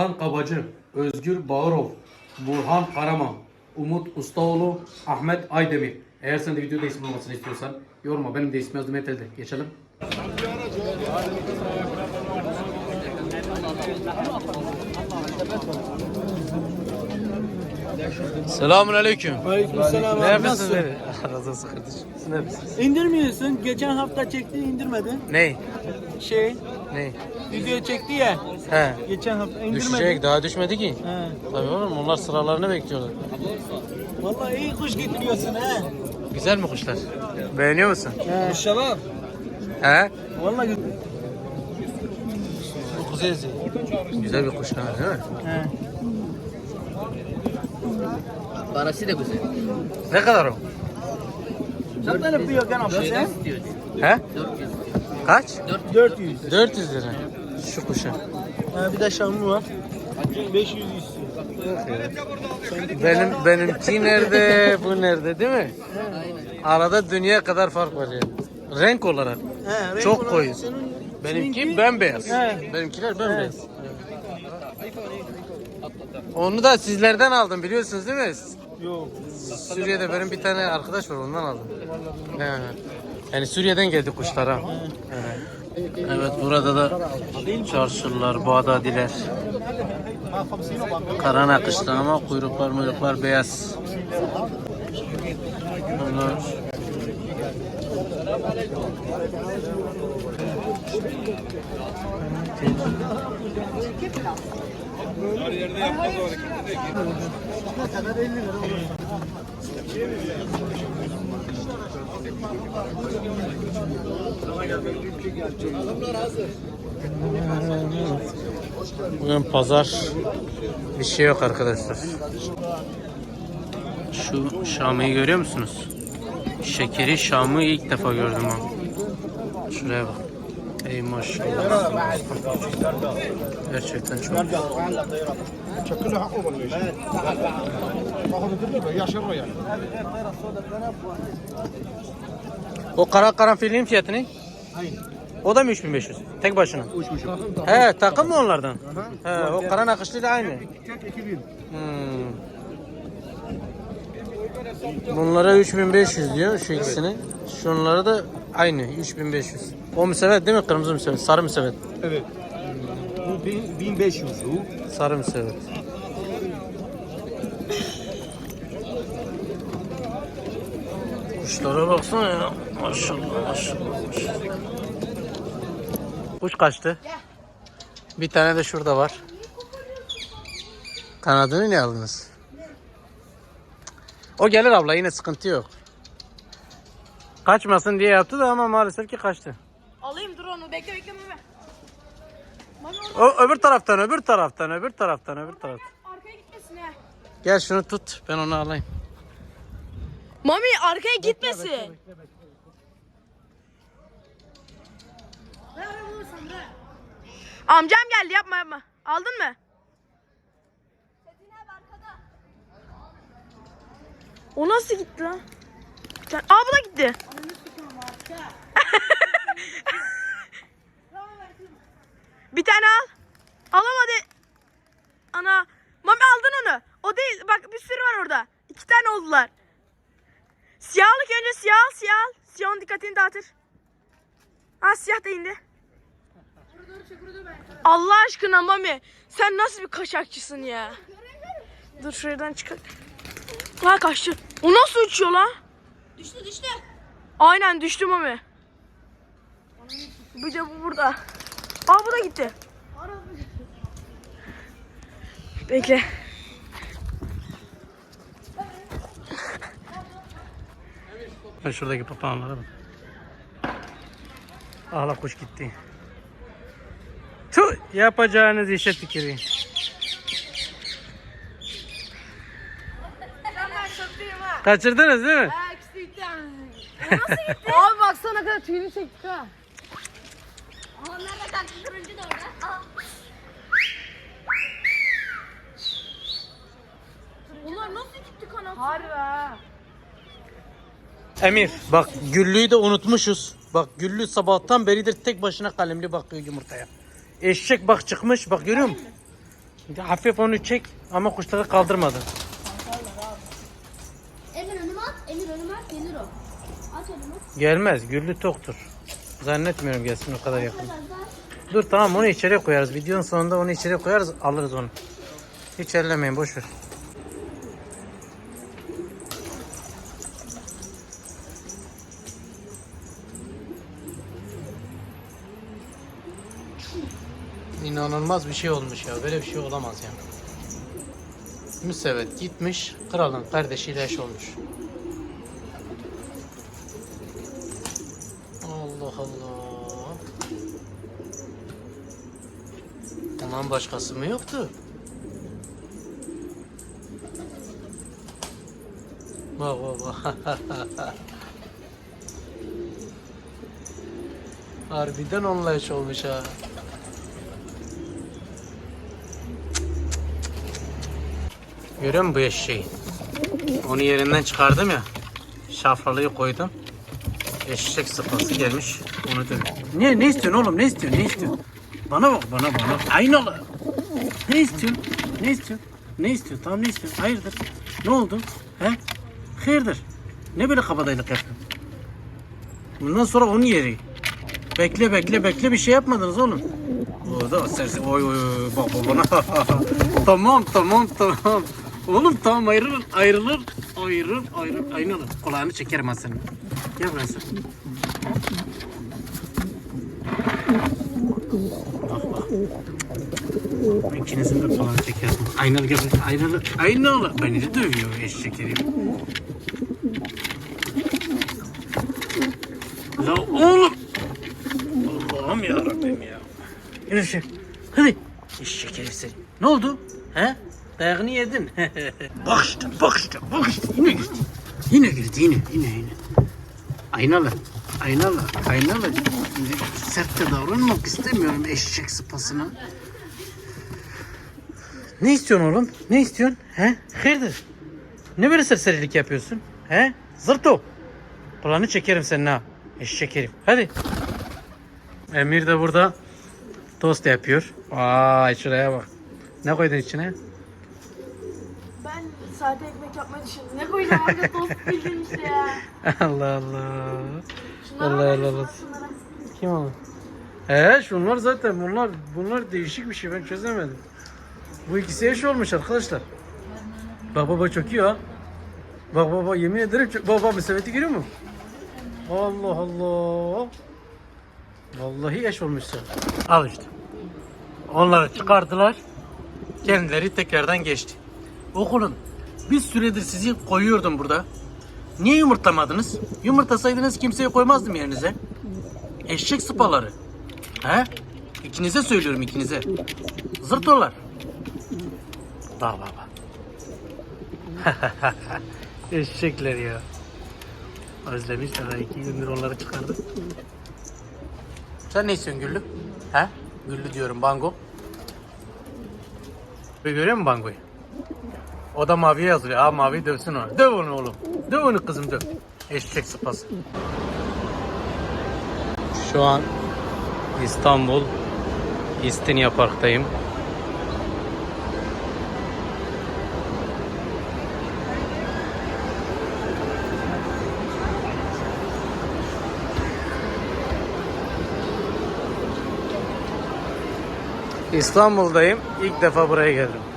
Han Kabacı, Özgür Bağırov, Burhan Karaman, Umut Ustaoğlu, Ahmet Aydemir. Eğer sen de videoda ismin olmasını istiyorsan yorma. Benim de ismim yazdım Etel'de. Geçelim. Selamun aleyküm. Aleykümselam Ne abi, yapıyorsun? Razı olsun kardeşim. Siz ne yapıyorsunuz? İndirmiyorsun. Geçen hafta çekti indirmedin. Ney? Şey, Ney? video çekti ya. He. Geçen hafta indirmedin. Düşecek daha düşmedi ki. He. Tabii oğlum onlar sıralarını bekliyorlar. Vallahi iyi kuş getiriyorsun ha. Güzel mi kuşlar? Beğeniyor musun? He. Şabap. He? Vallahi güzel. Güzel bir kuş ha değil mi? He. Parası da güzel. Ne kadar o? Sen tane yapıyor kan abla sen? He? 400. Kaç? 400. 400 lira. Şu kuşa. Ha, bir de şamlı var. 500 istiyor. Benim benimki nerede, bu nerede değil mi? Arada dünya kadar fark var yani. Renk olarak. He, renk Çok olarak koyu. senin- Benimki bembeyaz. He. Benimkiler bembeyaz. Onu da sizlerden aldım biliyorsunuz değil mi? Yok. Suriye'de benim bir tane arkadaş var ondan aldım. He. Yani Suriye'den geldi kuşlara. Evet. Evet burada da çarşırlar, bağdadiler. Kara nakışlı ama kuyruklar muyruklar beyaz. Bunlar Bugün pazar bir şey yok arkadaşlar. Şu Şam'ı görüyor musunuz? Şekeri Şam'ı ilk defa gördüm ha. Şuraya bak. Ey maşallah. Gerçekten çok. شكلها حقه ولا ايش؟ باخذ الدبلة يا شر يعني O kara karanfilin fiyatı ne? O da mı 3500? Tek başına. He takım mı onlardan? He o kara nakışlı da aynı. Hmm. Bunlara 3500 diyor şu ikisini. Şunlara da aynı 3500. O müsevet değil mi? Kırmızı müsevet. Sarı müsevet. Evet. Bu bin- 1500 bu. Sarı müsevet. Kuşlara baksana ya. Maşallah maşallah. maşallah. Kuş kaçtı. Bir tane de şurada var. Kanadını ne aldınız? O gelir abla yine sıkıntı yok. Kaçmasın diye yaptı da ama maalesef ki kaçtı. Onu bekle bekle Mami. Mami O öbür taraftan, öbür taraftan, öbür taraftan, öbür taraftan. arkaya gitmesin ha. Gel şunu tut, ben onu alayım. Mami arkaya gitmesin. Amcam geldi yapma yapma. Aldın mı? O nasıl gitti lan? Sen... Aa bu da gitti. tane al. Alamadı. Ana. Mami aldın onu. O değil. Bak bir sürü var orada. İki tane oldular. Siyahlık önce siyah siyah. Siyahın dikkatini dağıtır. Ha siyah da indi. Allah aşkına Mami. Sen nasıl bir kaçakçısın ya? Dur şuradan çıkar. Ha kaçtı. O nasıl uçuyor lan? Düştü düştü. Aynen düştü Mami. Bir de bu burada. Aa bu da gitti. Bekle. Ben şuradaki papağanlara bak. Ahla kuş gitti. Tüh, yapacağınız işe tüküreyim. Kaçırdınız değil mi? Abi baksana kadar tüyünü çektik ha. Bunlar nasıl gitti kanat? Harbi ha. Emir bak güllüyü de unutmuşuz. Bak güllü sabahtan beridir tek başına kalemli bakıyor yumurtaya. Eşek bak çıkmış bak görüyor musun? Hafif onu çek ama kuşları kaldırmadın. Emir önüme at, Emir önüme at, gelir o. At önüme. Gelmez. Güllü toktur. Zannetmiyorum gelsin o kadar yakın. Dur tamam onu içeri koyarız. Videonun sonunda onu içeri koyarız alırız onu. Hiç ellemeyin boş ver. İnanılmaz bir şey olmuş ya. Böyle bir şey olamaz ya. Müsevet gitmiş, kralın kardeşiyle eş olmuş. Allah. Bundan başkası mı yoktu? Bak bak bak. Harbiden onunla eş olmuş ha. Görüyor musun bu eşeği? Onu yerinden çıkardım ya. Şafralıyı koydum. Eşek sıpası gelmiş. Onu dövüyor. Ne, ne istiyorsun oğlum? Ne istiyorsun? Ne istiyorsun? Bana bak bana bana. Aynalı. Ne istiyorsun? Ne istiyorsun? Ne istiyorsun? Tamam ne istiyorsun? Hayırdır? Ne oldu? He? Hayırdır? Ne böyle kabadayılık yapıyorsun? Bundan sonra onun yeri. Bekle bekle bekle bir şey yapmadınız oğlum. O da sersi oy oy oy bak bak bana. tamam tamam tamam. Oğlum tamam ayrılır ayrılır ayrılır ayrılır ayrılır. Kulağını çekerim ben senin. Bak bak. İkinizin de kulağını çekerim. Aynalı buraya. Aynalı. Aynalı. Beni de dövüyor eşek herif. La oğlum. Allah'ım ya Rabbim ya. Yürü şu. Hadi. Eşek herif seni. Ne oldu? He? Dayağını yedin. bak işte, bak. Yine girdi. Yine girdi, yine, yine, yine. Aynalı, aynalı, aynalı. Sert de davranmak istemiyorum eşek sıpasına. Ne istiyorsun oğlum? Ne istiyorsun? He? Hayırdır? Ne böyle serserilik yapıyorsun? He? Zırto. Kulağını çekerim senin ha. Eşek herif. Hadi. Emir de burada tost yapıyor. Vay şuraya bak. Ne koydun içine? Sade ekmek yapmayı düşündüm. Ne koyacağım arka tost bildiğin işte ya. Allah Allah. Şunlara Allah Allah. şunlara. Kim o? He şunlar zaten bunlar bunlar değişik bir şey ben çözemedim. Bu ikisi eş olmuş arkadaşlar. Bak baba çok iyi ha. Bak baba yemin ederim çok... Baba müseveti görüyor mu? Allah Allah. Vallahi eş olmuşsun. Al işte. Onları çıkardılar. Kendileri tekrardan geçti. Okulun bir süredir sizi koyuyordum burada. Niye yumurtlamadınız? Yumurtlasaydınız kimseyi koymazdım yerinize. Eşek sıpaları. He? İkinize söylüyorum ikinize. Zırtolar. Bak bak bak. Eşekler ya. Özlemişler ha iki gündür onları çıkardım. Sen ne istiyorsun Güllü? He? Güllü diyorum Bango. Görüyor musun Bango'yu? O da maviye yazılıyor. Ha mavi dövsün onu. Döv onu oğlum. Döv onu kızım döv. Eşek sıpası. Şu an İstanbul İstinye Park'tayım. İstanbul'dayım. İlk defa buraya geldim.